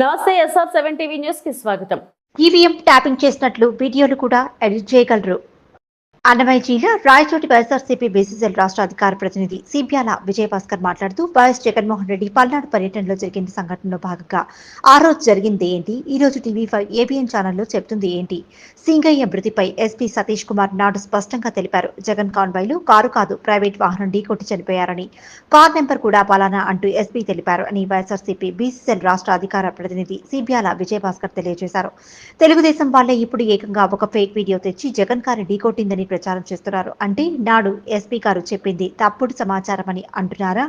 నమస్తే SR seven TV న్యూస్కి స్వాగతం. ఈవీఎం ట్యాపింగ్ చేసినట్లు వీడియోలు కూడా ఎడిట్ చేయగలరు. అన్నమయ్య జిల్లా రాయచోటి వైఎస్ఆర్సీపీ బీసీసీఎల్ రాష్ట్ర అధికార ప్రతినిధి సిబ్యాల విజయభాస్కర్ మాట్లాడుతూ వైఎస్ జగన్మోహన్ రెడ్డి పల్నాడు పర్యటనలో జరిగిన సంఘటనలో భాగంగా ఆ రోజు జరిగింది ఏంటి? ఈ రోజు టీవీ ఫైవ్ ఏబిఎన్ ఛానల్లో చెప్తుంది ఏంటి? సింగయ్య మృతిపై ఎస్పీ సతీష్ కుమార్ నాడు స్పష్టంగా తెలిపారు. జగన్ కాన్వాయ్లు కారు కాదు ప్రైవేట్ వాహనం ఢీకొట్టి చనిపోయారని కార్ నెంబర్ కూడా పలానా అంటూ ఎస్పీ తెలిపారు అని వైఎస్ఆర్సీపీ బీసీసీఎల్ రాష్ట్ర అధికార ప్రతినిధి సిబ్యాల విజయభాస్కర్ తెలియజేశారు. తెలుగుదేశం వాళ్ళే ఇప్పుడు ఏకంగా ఒక ఫేక్ వీడియో తెచ్చి జగన్ కారు ఢీకొట్టిందని ప్రచారం చేస్తున్నారు. అంటే నాడు ఎస్పీ గారు చెప్పింది తప్పుడు సమాచారం అని అంటున్నారా?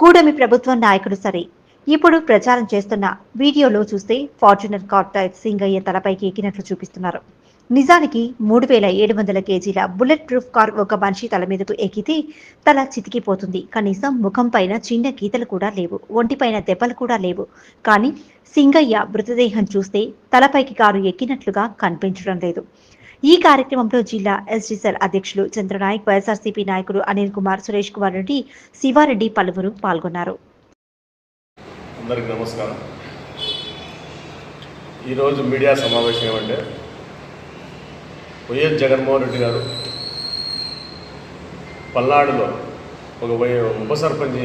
కూడమి ప్రభుత్వం నాయకుడు సరే. ఇప్పుడు ప్రచారం చేస్తున్న వీడియోలో చూస్తే ఫార్చునర్ కార్ టైర్ సింగయ్య తలపైకి ఎక్కినట్లు చూపిస్తున్నారు. నిజానికి మూడు వేల ఏడు వందల కేజీల బుల్లెట్ ప్రూఫ్ కార్ ఒక మనిషి తల మీదకు ఎక్కితే తల చితికిపోతుంది. కనీసం ముఖం పైన చిన్న గీతలు కూడా లేవు. ఒంటిపైన దెబ్బలు కూడా లేవు. కానీ సింగయ్య మృతదేహం చూస్తే తలపైకి కారు ఎక్కినట్లుగా కనిపించడం లేదు. ఈ కార్యక్రమంలో జిల్లా ఎస్డీసెల్ అధ్యక్షులు చంద్రనాయక్ వైఎస్ఆర్సీపీ నాయకులు అనిల్ కుమార్ సురేష్ కుమార్ రెడ్డి శివారెడ్డి పలువురు పాల్గొన్నారు. అందరికి నమస్కారం. ఈరోజు మీడియా సమావేశం ఏమంటే వైఎస్ జగన్మోహన్ రెడ్డి గారు పల్నాడులో ఒక ఉప సర్పంచ్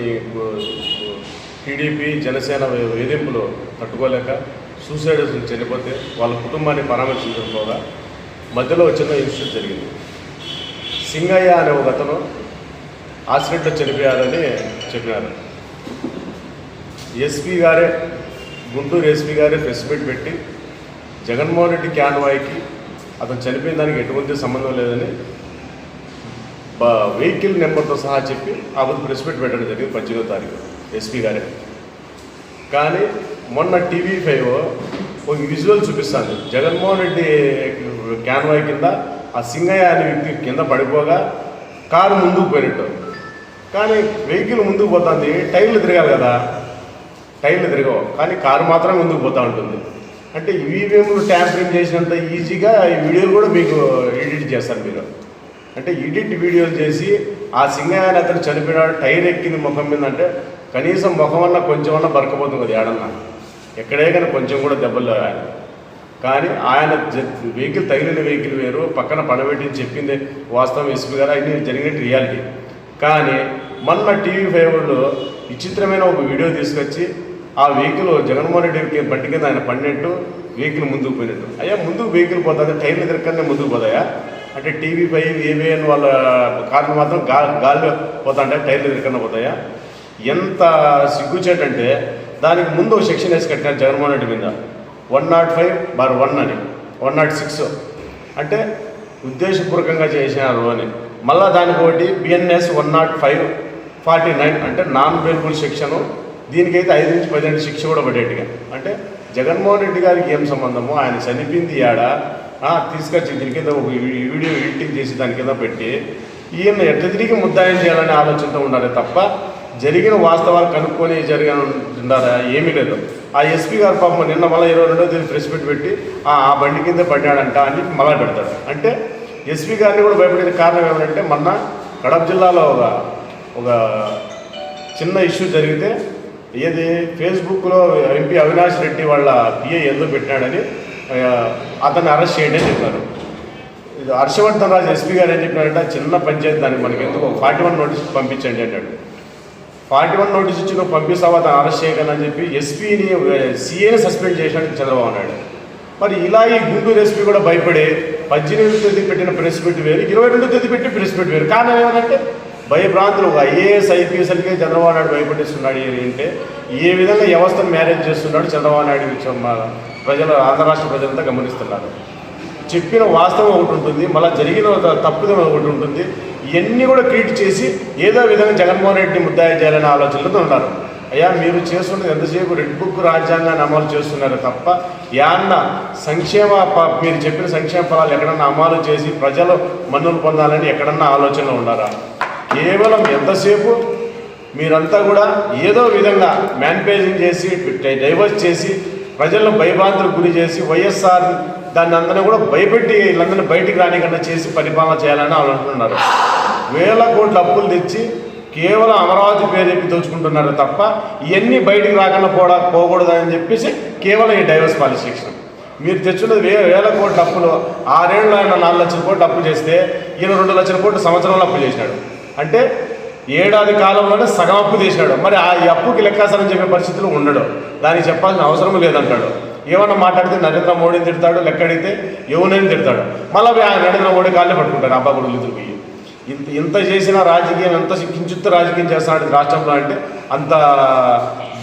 టీడీపీ జనసేన వేధింపులు తట్టుకోలేక సూసైడ్ చనిపోతే వాళ్ళ కుటుంబాన్ని పరామర్శించకపోగా మధ్యలో చిన్న ఇన్సిడెంట్ జరిగింది. సింగయ్య అనే ఒక అతను యాక్సిడెంట్లో చనిపోయారని చెప్పినారు. ఎస్పీ గారే గుంటూరు ఎస్పీ గారే ప్రెస్ మీట్ పెట్టి జగన్మోహన్ రెడ్డి క్యాన్వాయ్కి అతను చనిపోయిన దానికి ఎటువంటి సంబంధం లేదని వెహికల్ నెంబర్తో సహా చెప్పి ఆ రోజు ప్రెస్ మీట్ పెట్టడం జరిగింది పద్దెనిమిదో తారీఖు ఎస్పీ గారే. కానీ మొన్న టీవీ ఫైవ్ ఒక విజువల్ చూపిస్తాను జగన్మోహన్ రెడ్డి క్యాన్వాయ్ కింద ఆ సింగయ్య అనే వ్యక్తి కింద పడిపోగా కారు ముందుకు పోయినట్టు. కానీ వెహికల్ ముందుకు పోతుంది టైర్లు తిరగాలి కదా. టైర్లు తిరగవు కానీ కారు మాత్రం ముందుకు పోతూ ఉంటుంది. అంటే ఈవీఎంలు ట్యాంపరింగ్ చేసినంత ఈజీగా ఈ వీడియోలు కూడా మీకు ఎడిట్ చేస్తారు మీరు. అంటే ఎడిట్ వీడియోలు చేసి ఆ సింగయ్య అతను చనిపోయినాడు టైర్ ఎక్కింది ముఖం మీద అంటే కనీసం ముఖం వల్ల కొంచెం వల్ల బరకపోతుంది కదా ఏడన్నా. ఎక్కడే కానీ కొంచెం కూడా దెబ్బలు ఆయన కానీ ఆయన వెహికల్ తగిలిన వెహికల్ వేరు పక్కన పడబెట్టి చెప్పింది వాస్తవం ఎస్పీ గారు. అన్ని జరిగినట్టు రియాలిటీ. కానీ మొన్న టీవీ ఫైవ్లో విచిత్రమైన ఒక వీడియో తీసుకొచ్చి ఆ వెహికల్ జగన్మోహన్ రెడ్డి బండి కింద ఆయన పడినట్టు వెహికల్ ముందుకు పోయినట్టు. అయ్యా ముందుకు వెహికల్ పోతుంది? టైర్లు తిరగకనే ముందుకు పోతాయా? అంటే టీవీ ఫైవ్ ఏవిఎన్ వాళ్ళ కార్లు మాత్రం గా గాలిలో పోతాంటే టైర్లు తిరగకుండా పోతాయా? ఎంత సిగ్గుచేటంటే దానికి ముందు ఒక సెక్షన్ వేసి కట్టినారు జగన్మోహన్ రెడ్డి మీద. One nought five bar one అని వన్ నాట్ సిక్స్. అంటే ఉద్దేశపూర్వకంగా చేసినారు అని. మళ్ళా దానికి ఒకటి BNS one nought five forty nine అంటే నాన్ బెయిలబుల్ సెక్షను దీనికైతే ఐదు నుంచి పదిహేను శిక్ష కూడా పడేట్టుగా అంటే జగన్మోహన్ రెడ్డి గారికి ఏం సంబంధము? ఆయన చనిపోయింది ఆడ తీసుకొచ్చి దీని కింద ఒక వీడియో ఎడిటింగ్ చేసి దాని కింద పెట్టి ఈయన ఎట్లా తిరిగి ముద్దాయం చేయాలనే ఆలోచనతో ఉండాలి తప్ప జరిగిన వాస్తవాలు కనుక్కొని జరిగిన ఉండారా ఏమీ లేదు. ఆ ఎస్పీ గారు పాపం నిన్న మళ్ళీ ఇరవై రెండో తేదీ ప్రెస్ మీట్ పెట్టి "ఆ, బండి కింద పడ్డాడంట అని మళ్ళా పెడతాడు అంటే ఎస్పీ గారిని కూడా భయపడేది కారణం ఏమంటే మొన్న కడప జిల్లాలో ఒక ఒక చిన్న ఇష్యూ జరిగితే ఏది ఫేస్బుక్లో ఎంపీ అవినాష్ రెడ్డి వాళ్ళ పిఏ ఏదో పెట్టాడని అతన్ని అరెస్ట్ చేయండి అని చెప్పారు. ఇది హర్షవర్ధన్ రాజు ఎస్పీ గారు ఏం చెప్పినారంటే చిన్న పంచాయతీ దానికి మనకి ఎందుకు ఫార్టీ వన్ నోటీస్ పంపించండి అన్నాడు ఫార్టీ వన్ నోటీస్ ఇచ్చి నువ్వు పంపిస్తావా అతను అరెస్ట్ చేయగలని అని చెప్పి ఎస్పీని సీఏని సస్పెండ్ చేశాడు చంద్రబాబు నాయుడు. మరి ఇలా ఈ గుంటూరు ఎస్పీ కూడా భయపడి పద్దెనిమిది తేదీ పెట్టిన ప్రెస్ మీట్ వేరు ఇరవై రెండు తేదీ పెట్టి ప్రెస్ మీట్ వేరు. కారణం ఏమంటే భయభ్రాంతులు ఒక ఐఏఎస్ ఐపీఎస్లకే చంద్రబాబు నాయుడు భయపడిస్తున్నాడు ఏంటంటే ఏ విధంగా వ్యవస్థను మేనేజ్ చేస్తున్నాడు చంద్రబాబు నాయుడు విషయం ప్రజలు ఆంధ్ర రాష్ట్ర ప్రజలంతా గమనిస్తున్నారు. చెప్పిన వాస్తవం ఒకటి ఉంటుంది మళ్ళీ జరిగిన ఒక తప్పుదం ఒకటి ఉంటుంది. ఇవన్నీ కూడా క్రియేట్ చేసి ఏదో విధంగా జగన్మోహన్ రెడ్డిని ముద్దాయి చేయాలనే ఆలోచనలతో ఉన్నారు. అయ్యా మీరు చేస్తున్నది ఎంతసేపు? రెడ్ బుక్ రాజ్యాంగాన్ని అమలు చేస్తున్నారు తప్ప యాన్న సంక్షేమ మీరు చెప్పిన సంక్షేమ ఫలాలు ఎక్కడన్నా అమలు చేసి ప్రజలు మన్నులు పొందాలని ఎక్కడన్నా ఆలోచనలో ఉన్నారా? కేవలం ఎంతసేపు? మీరంతా కూడా ఏదో విధంగా మ్యాన్పేజింగ్ చేసి డైవర్స్ చేసి ప్రజలను భయభ్రాంతులకు గురి చేసి వైఎస్ఆర్ దాన్ని అందరినీ కూడా భయపెట్టి వీళ్ళందరినీ బయటికి రానికన్నా చేసి పరిపాలన చేయాలని అనుకుంటున్నారు వేల కోట్ల అప్పులు తెచ్చి కేవలం అమరావతి పేరు చెప్పి దోచుకుంటున్నారు తప్ప ఇవన్నీ బయటికి రాకుండా పోడా పోకూడదని చెప్పేసి కేవలం ఈ డైవర్స్ పాలసీ సెక్షన్ మీరు తెచ్చున్నది వే వేల కోట్ల అప్పులు ఆరేళ్ళు ఆయన నాలుగు లక్షల కోట్లు అప్పు చేస్తే ఈయన రెండు లక్షల కోట్లు సంవత్సరంలో అప్పు చేసినాడు. అంటే ఏడాది కాలంలోనే సగం అప్పు చేసినాడు. మరి ఆ ఈ అప్పుకి లెక్కాసని చెప్పే పరిస్థితులు ఉండడు. దానికి చెప్పాల్సిన అవసరం లేదంటాడు. ఏమన్నా మాట్లాడితే నరేంద్ర మోడీని తిడతాడు లెక్క అడిగితే తిడతాడు. మళ్ళీ ఆ నరేంద్ర మోడీ కాళ్ళే పట్టుకుంటాడు అబ్బా కొడుకులు ఇద్దరు పోయి ఇంత ఇంత చేసిన రాజకీయం ఎంత కించిత్తు రాజకీయం చేస్తున్నాడు రాష్ట్రంలో అంటే అంత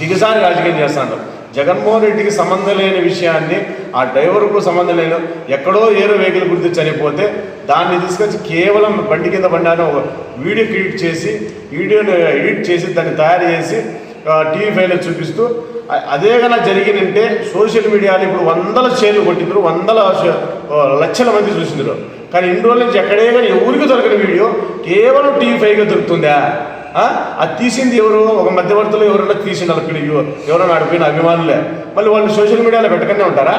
దిగజారి రాజకీయం చేస్తున్నాడు జగన్మోహన్ రెడ్డికి సంబంధం లేని విషయాన్ని ఆ డ్రైవర్కు సంబంధం లేని ఎక్కడో ఏరో వెహికల్ గుర్తు చనిపోతే దాన్ని తీసుకొచ్చి కేవలం బండి కింద బండి అని ఒక వీడియో క్రియేట్ చేసి వీడియోని ఎడిట్ చేసి దాన్ని తయారు చేసి టీవీ ఫైవ్లో చూపిస్తూ అదే కన్నా జరిగినంటే సోషల్ మీడియాలో ఇప్పుడు వందల షేర్లు కొట్టిండ్రు వందల లక్షల మంది చూసిండ్రు. కానీ ఇన్ని రోజుల నుంచి ఎక్కడే కానీ ఎవరికి దొరకని వీడియో? కేవలం టీవీ ఫైవ్గా దొరుకుతుందా? అది తీసింది ఎవరు? ఒక మధ్యవర్తులు ఎవరైనా తీసిండు అక్కడ ఎవరైనా ఆడిపోయిన అభిమానులే. మళ్ళీ వాళ్ళు సోషల్ మీడియాలో పెట్టకనే ఉంటారా?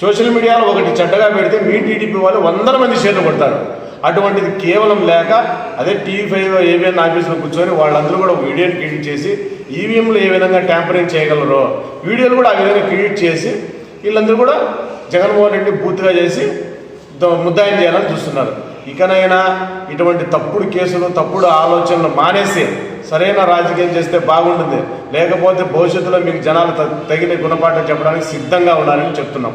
సోషల్ మీడియాలో ఒకటి చెడ్డగా పెడితే మీ టీడీపీ వాళ్ళు వందల మంది షేర్లు కొడతారు. అటువంటిది కేవలం లేక అదే టీవీ ఫైవ్ ఏవిఎన్ ఆఫీసులో కూర్చొని వాళ్ళందరూ కూడా వీడియోని క్రియేట్ చేసి ఈవీఎంలు ఏ విధంగా ట్యాంపరింగ్ చేయగలరో వీడియోలు కూడా ఆ విధంగా క్రియేట్ చేసి వీళ్ళందరూ కూడా జగన్మోహన్ రెడ్డి పూర్తిగా చేసి ముద్దాయిం చేయాలని చూస్తున్నారు. ఇకనైనా ఇటువంటి తప్పుడు కేసులు తప్పుడు ఆలోచనలు మానేసి సరైన రాజకీయం చేస్తే బాగుంటుంది. లేకపోతే భవిష్యత్తులో మీకు జనాలు తగిన గుణపాఠం చెప్పడానికి సిద్ధంగా ఉన్నారని చెప్తున్నాం.